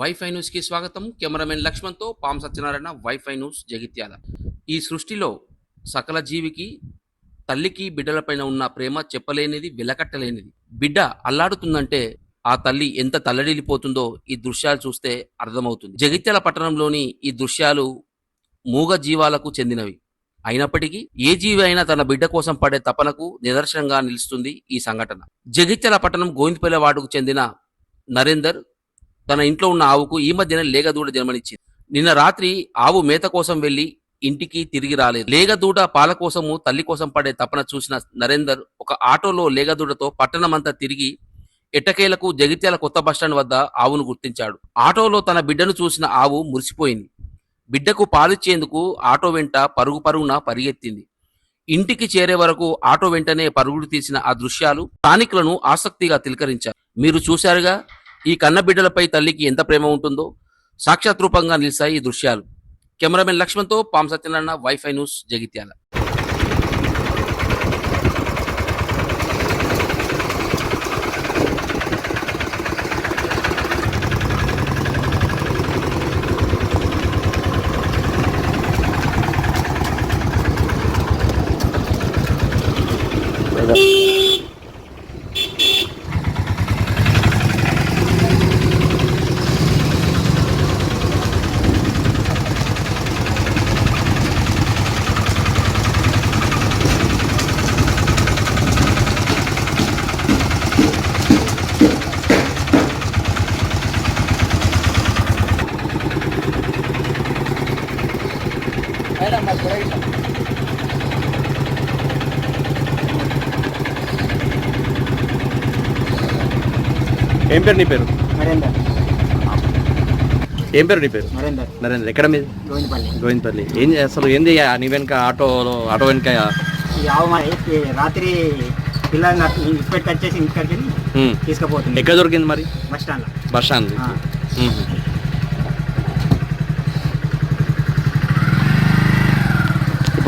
Wifi న్యూస్కి స్వాగతం. Cameraman లక్ష్మణ్తో పాం సత్యనారాయణ వైఫై న్యూస్ జగిత్యాల. ఈ సృష్టిలో సకల జీవికి తల్లికి బిడ్డలపైన ఉన్న ప్రేమ చెప్పలేనిది వెలకట్టలేనిది. బిడ్డ అల్లాడుతుందంటే ఆ తల్లి ఎంత తల్లడిల్లిపోతుందో ఈ దృశ్యాలు చూస్తే అర్థమవుతుంది. జగిత్యాల పట్టణంలోని ఈ దృశ్యాలు మూగ జీవాలకు చెందినవి. అయినప్పటికీ ఏ జీవి అయినా తన బిడ్డ కోసం పడే తపనకు నిదర్శనంగా నిలుస్తుంది ఈ సంఘటన. జగిత్యాల పట్టణం గోవింద్పల్లె వార్డుకు చెందిన నరేందర్ తన ఇంట్లో ఉన్న ఆవుకు ఈ మధ్యన లేగదూడ జన్మనిచ్చింది. నిన్న రాత్రి ఆవు మేత కోసం వెళ్ళి ఇంటికి తిరిగి రాలేదు. లేగదూడ పాల కోసము తల్లి కోసం పడే తపన చూసిన నరేందర్ ఒక ఆటోలో లేగదూడతో పట్టణమంతా తిరిగి ఎట్టకేలకు జగిత్యాల కొత్త బస్టాండ్ వద్ద ఆవును గుర్తించాడు. ఆటోలో తన బిడ్డను చూసిన ఆవు మురిసిపోయింది. బిడ్డకు పాలిచ్చేందుకు ఆటో వెంట పరుగు పరుగున పరిగెత్తింది. ఇంటికి చేరే వరకు ఆటో వెంటనే పరుగులు తీసిన ఆ దృశ్యాలు స్థానికులను ఆసక్తిగా తిలకరించారు మీరు చూశారుగా? ఈ కన్నబిడ్డలపై తల్లికి ఎంత ప్రేమ ఉంటుందో సాక్షాత్ రూపంగా నిలిచాయి ఈ దృశ్యాలు. కెమెరామెన్ లక్ష్మణ్తో పాం సత్యనారాయణ వైఫై న్యూస్ జగిత్యాల. ఏం పేరు నీ పేరు? నరేందర్. ఏం పేరు నీ పేరు? నరేందర్. నరేంద్ర ఎక్కడ మీది? గోవిందపల్లి. గోవిందపల్లి. ఏం అసలు ఏంది ఆ నీ వెనక ఆటోలో ఆటో వెనక ఈ రాత్రి పిల్లలు నాకు ఇప్పటికి వచ్చేసి ఇంటికి. తీసుకుపోతుంది. ఎక్కడ దొరికింది మరి? బస్ స్టాండ్లో. బస్ స్టాండ్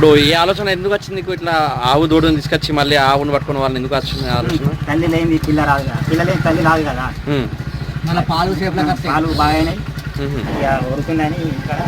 ఇప్పుడు ఈ ఆలోచన ఎందుకు వచ్చింది? నీకు ఇట్లా ఆవు దూడని తీసుకొచ్చి మళ్ళీ ఆవును పట్టుకున్న వాళ్ళని ఎందుకు వచ్చింది ఆలోచన? తల్లి లేని పిల్ల రాదు కదా. పిల్ల లేని తల్లి రాదు కదా. మన పాలు సేపులో పాలు బాగానే ఉరుకుందని ఇక్కడ